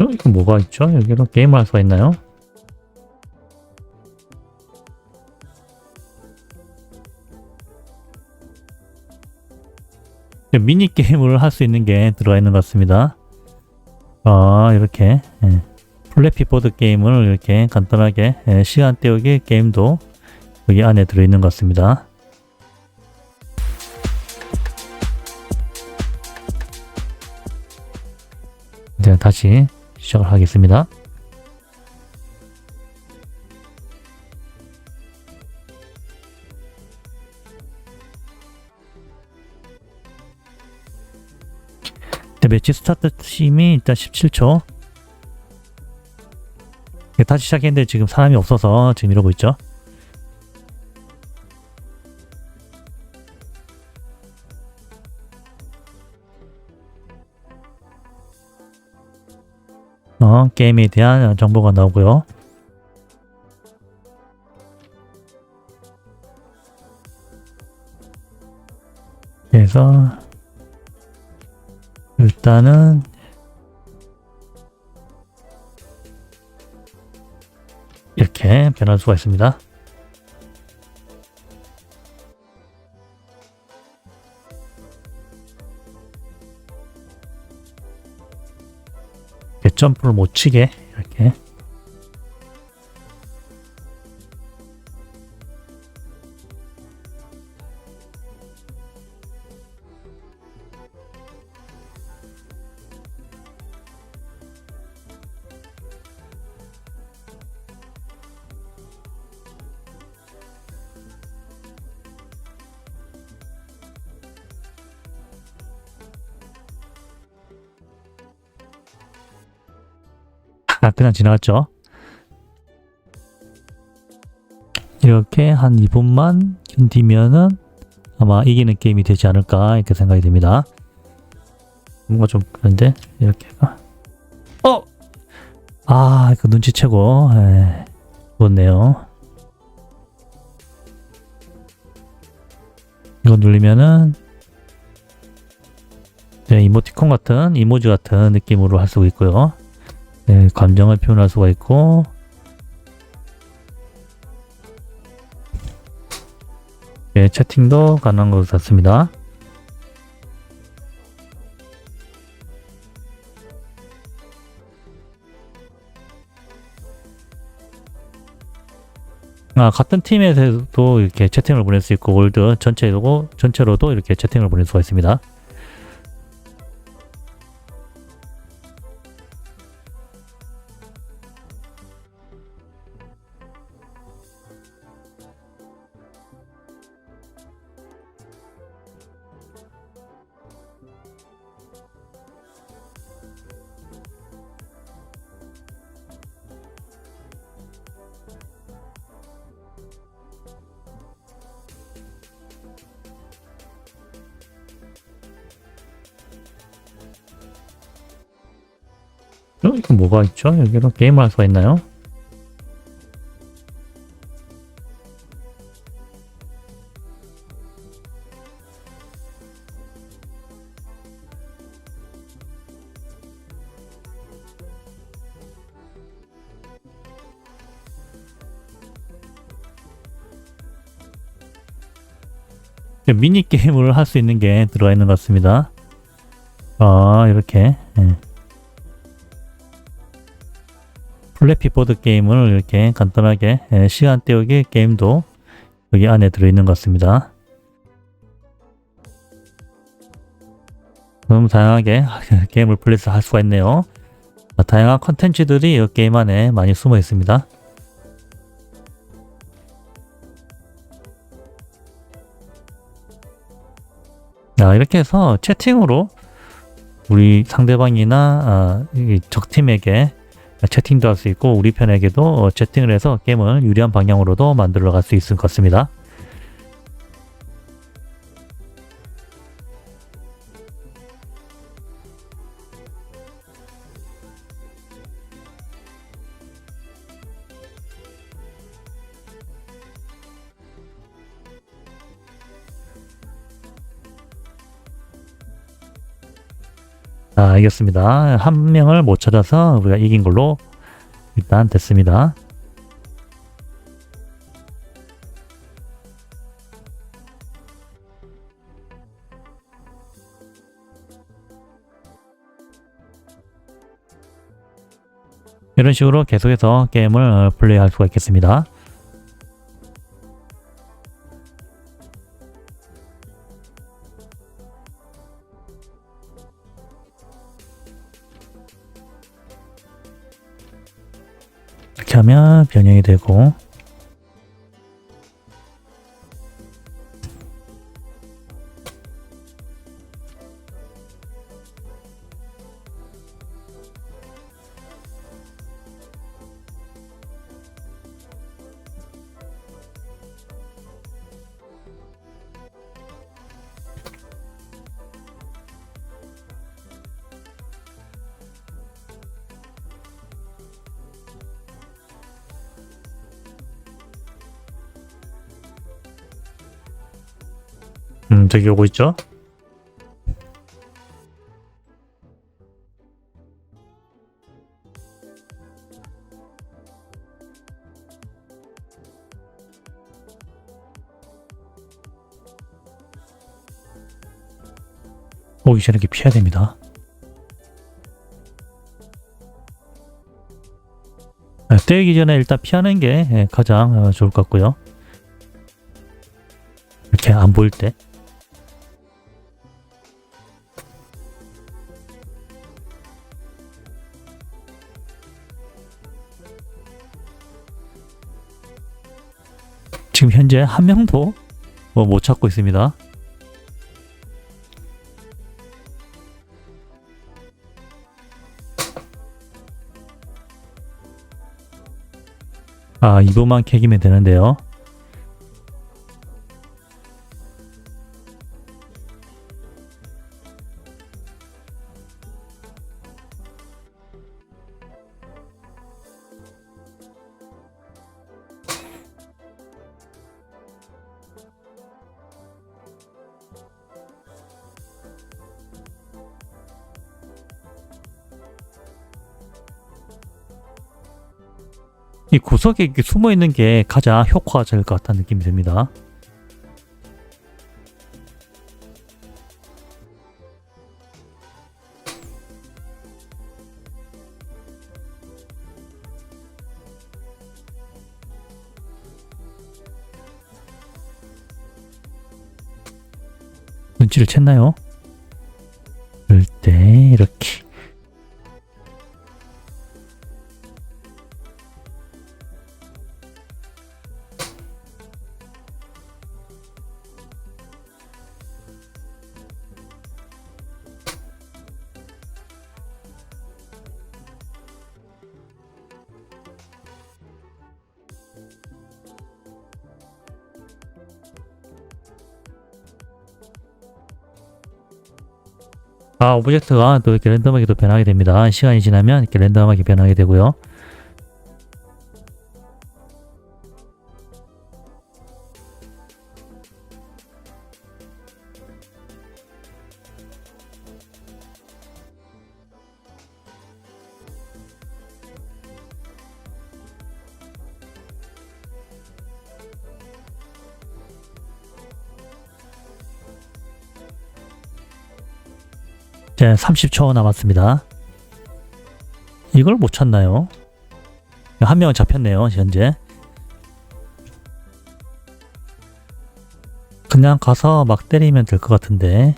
어, 이거 뭐가 있죠? 여기로 게임을 할 수가 있나요? 네, 미니 게임을 할 수 있는 게 들어가 있는 것 같습니다. 아 이렇게 예. 플래피 보드 게임을 이렇게 간단하게 예, 시간 때우기 게임도 여기 안에 들어있는 것 같습니다. 이제 다시 시작을 하겠습니다. 네, 매치 스타트 팀이 일단 17초. 네, 다시 시작했는데 지금 사람이 없어서 지금 이러고 있죠. 어, 게임에 대한 정보가 나오고요. 그래서 일단은 이렇게 변할 수가 있습니다. 점프를 못 치게 그냥 지나갔죠. 이렇게 한 2분만 견디면은 아마 이기는 게임이 되지 않을까 이렇게 생각이 듭니다. 뭔가 좀 그런데 이렇게가 어! 아, 그 눈치채고 에, 좋네요. 이거 누르면은 네, 이모티콘 같은 이모지 같은 느낌으로 할 수 있고요. 네, 감정을 표현할 수가 있고 네, 채팅도 가능한 것 같습니다. 아, 같은 팀에서도 이렇게 채팅을 보낼 수 있고 월드 전체로 전체로도 이렇게 채팅을 보낼 수가 있습니다. 어, 이거 뭐가 있죠? 여기로 게임을 할 수가 있나요? 네, 미니 게임을 할 수 있는 게 들어가 있는 것 같습니다. 아, 이렇게. 예. 플래피 보드 게임을 이렇게 간단하게 예, 시간 때우기 게임도 여기 안에 들어있는 것 같습니다. 너무 다양하게 게임을 플레이스 할 수가 있네요. 아, 다양한 컨텐츠들이 이 게임 안에 많이 숨어 있습니다. 자, 이렇게 해서 채팅으로 우리 상대방이나 아, 이 적팀에게 채팅도 할 수 있고 우리 편에게도 어, 채팅을 해서 게임을 유리한 방향으로도 만들어 갈 수 있을 것 같습니다. 자, 이겼습니다. 한 명을 못 찾아서 우리가 이긴 걸로 일단 됐습니다. 이런 식으로 계속해서 게임을 어, 플레이할 수가 있겠습니다. 이렇게 하면 변형이 되고 음 저기 오고 있죠? 오기 전에 이렇게 피해야 됩니다. 네, 때리기 전에 일단 피하는 게 예, 가장 어, 좋을 것 같고요. 이렇게 안 보일 때. 지금 현재 한 명도 뭐 못 찾고 있습니다. 아, 이번만 캐기면 되는데요. 이 구석에 숨어 있는 게 가장 효과적일 것 같다는 느낌이 듭니다. 눈치를 챘나요? 때 이렇게 아, 오브젝트가 또 이렇게 랜덤하게 또 변하게 됩니다. 시간이 지나면 이렇게 랜덤하게 변하게 되고요. 이제 30초 남았습니다. 이걸 못 찾나요? 한 명은 잡혔네요, 현재. 그냥 가서 막 때리면 될 것 같은데.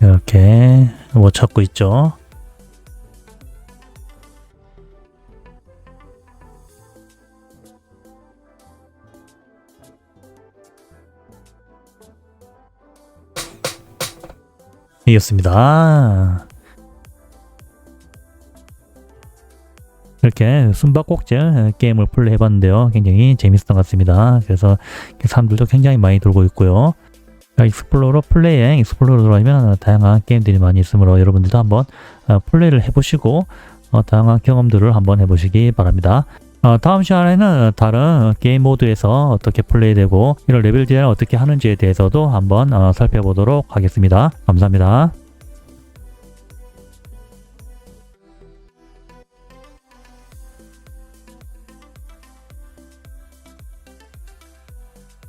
이렇게 못 찾고 있죠. 이겼습니다. 이렇게 숨바꼭질 게임을 플레이해봤는데요. 굉장히 재밌었던 것 같습니다. 그래서 사람들도 굉장히 많이 돌고 있고요. 익스플로러 플레이행 익스플로러 들어가면 다양한 게임들이 많이 있으므로 여러분들도 한번 어, 플레이를 해보시고 어, 다양한 경험들을 한번 해보시기 바랍니다. 어, 다음 시간에는 다른 게임 모드에서 어떻게 플레이되고 이런 레벨 디자인을 어떻게 하는지에 대해서도 한번 어, 살펴보도록 하겠습니다. 감사합니다.